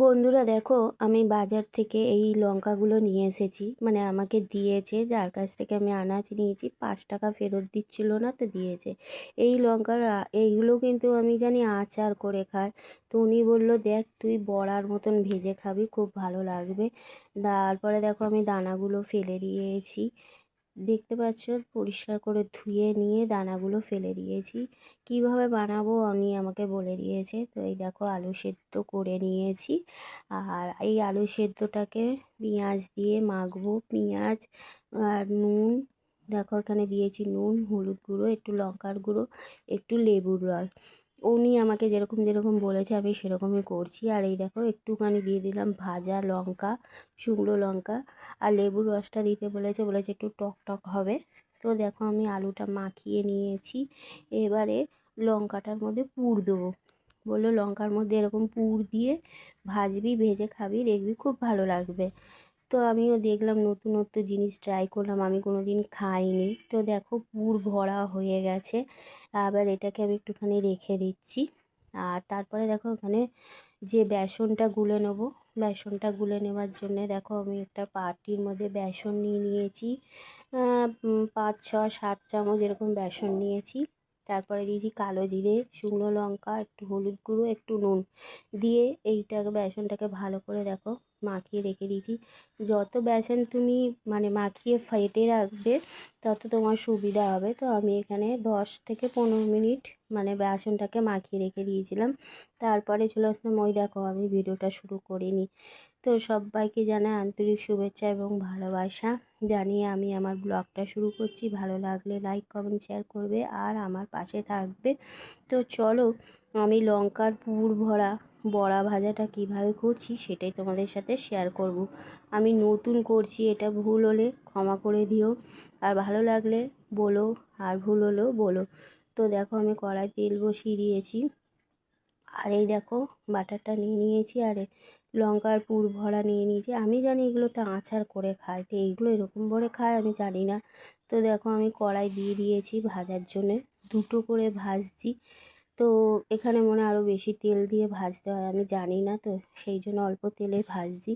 বন্ধুরা দেখো, আমি বাজার থেকে এই লঙ্কাগুলো নিয়ে এসেছি। মানে আমাকে দিয়েছে, যার কাছ থেকে আমি আনাজ নিয়েছি, পাঁচ টাকা ফেরত দিচ্ছিল না তো দিয়েছে। এই লঙ্কার, এইগুলো কিন্তু আমি জানি আচার করে খায় তো উনি বলল, দেখ, তুই বড়ার মতন ভেজে খাবি, খুব ভালো লাগবে। তারপরে দেখো, আমি দানাগুলো ফেলে দিয়েছি। দেখতে পাচ্ছ? পরিষ্কার করে ধুয়ে নিয়ে দানাগুলো ফেলে দিয়েছি। কীভাবে বানাবো উনি আমাকে বলে দিয়েছে। তো এই দেখো, আলু সেদ্ধ করে নিয়েছি। আর এই আলু সেদ্ধটাকে পেঁয়াজ দিয়ে মাখবো। পেঁয়াজ আর নুন, দেখো এখানে দিয়েছি নুন, হলুদ গুঁড়ো, একটু লঙ্কার গুঁড়ো, একটু লেবুর রস। উনি আমাকে যেরকম যেরকম বলেছে, আমি সেরকমই করছি। আর এই দেখো, একটুখানি দিয়ে দিলাম ভাজা লঙ্কা, শুকনো লঙ্কা আর লেবুর রসটা দিতে বলেছে বলেছে একটু টক টক হবে। তো দেখো, আমি আলুটা মাখিয়ে নিয়েছি। এবারে লঙ্কাটার মধ্যে পুর দেবো। বলল, লঙ্কার মধ্যে এরকম পুর দিয়ে ভাজবি, ভেজে খাবি, দেখবি খুব ভালো লাগবে। তো আমিও দেখলাম নতুনত্ব জিনিস ট্রাই করলাম, আমি কোনো দিন খাইনি। তো দেখো পুর ভরা হয়ে গেছে, আবার এটাকে আমি একটুখানি রেখে দিচ্ছি। আর তারপরে দেখো ওখানে যে বেসনটা গুলে নেব, বেসনটা গুলে নেওয়ার জন্যে দেখো আমি একটা পাটির মধ্যে বেসন নিয়ে নিয়েছি। পাঁচ, ছ, সাত চামচ এরকম বেসন নিয়েছি। তারপরে দিয়েছি কালো জিরে, শুকনো লঙ্কা, একটু হলুদ গুঁড়ো, একটু নুন। দিয়ে এইটাকে বেসনটাকে ভালো করে দেখো, মাখিয়ে রেখে দিয়েছি। যত বেসন তুমি মানে মাখিয়ে ফেটে রাখবে, তত তোমার সুবিধা হবে। তো আমি এখানে দশ থেকে পনেরো মিনিট মানে বেসনটাকে মাখিয়ে রেখে দিয়েছিলাম। তারপরে চলে আসলাম ওই দেখো আমি ভিডিওটা শুরু করিনি। তো সবাইকে জানাই আন্তরিক শুভেচ্ছা এবং ভালোবাসা। জানিয়ে আমি আমার ব্লগটা শুরু করছি। ভালো লাগলে লাইক কমেন্ট শেয়ার করবে আর আমার পাশে থাকবে। তো চলো আমি লঙ্কার পুর ভরা বড়া ভাজাটা কীভাবে করছি সেটাই তোমাদের সাথে শেয়ার করব। আমি নতুন করছি, এটা ভুল হলে ক্ষমা করে দিও। আর ভালো লাগলে বলো, আর ভুল হলেও বলো। তো দেখো আমি কড়াই তেল বসিয়ে দিয়েছি। আর এই দেখো বাটারটা নিয়ে নিয়েছি আর লঙ্কার পুর ভরা নিয়ে নিয়েছি। আমি জানি এগুলোতে আচার করে খায়, তো এইগুলো এরকম করে খায় আমি জানি না। তো দেখো আমি কড়াই দিয়ে দিয়েছি ভাজার জন্যে। দুটো করে ভাজছি। তো এখানে মনে আরও বেশি তেল দিয়ে ভাজতে হয়, আমি জানি না। তো সেই জন্য অল্প তেলে ভাজছি।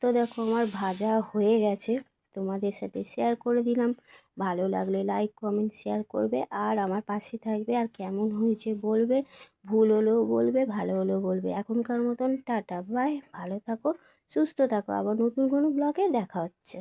তো দেখো আমার ভাজা হয়ে গেছে। তোমাদের সাথে শেয়ার করে দিলাম। ভালো লাগলে লাইক কমেন্ট শেয়ার করবে আর আমার পাশে থাকবে আর কেমন হয়েছে বলবে, ভুল হলেও বলবে, ভালো হলেও বলবে। এখনকার মতন টাটা বাই ভালো থাকো, সুস্থ থাকো। আবার নতুন কোনো ব্লগে দেখা হচ্ছে।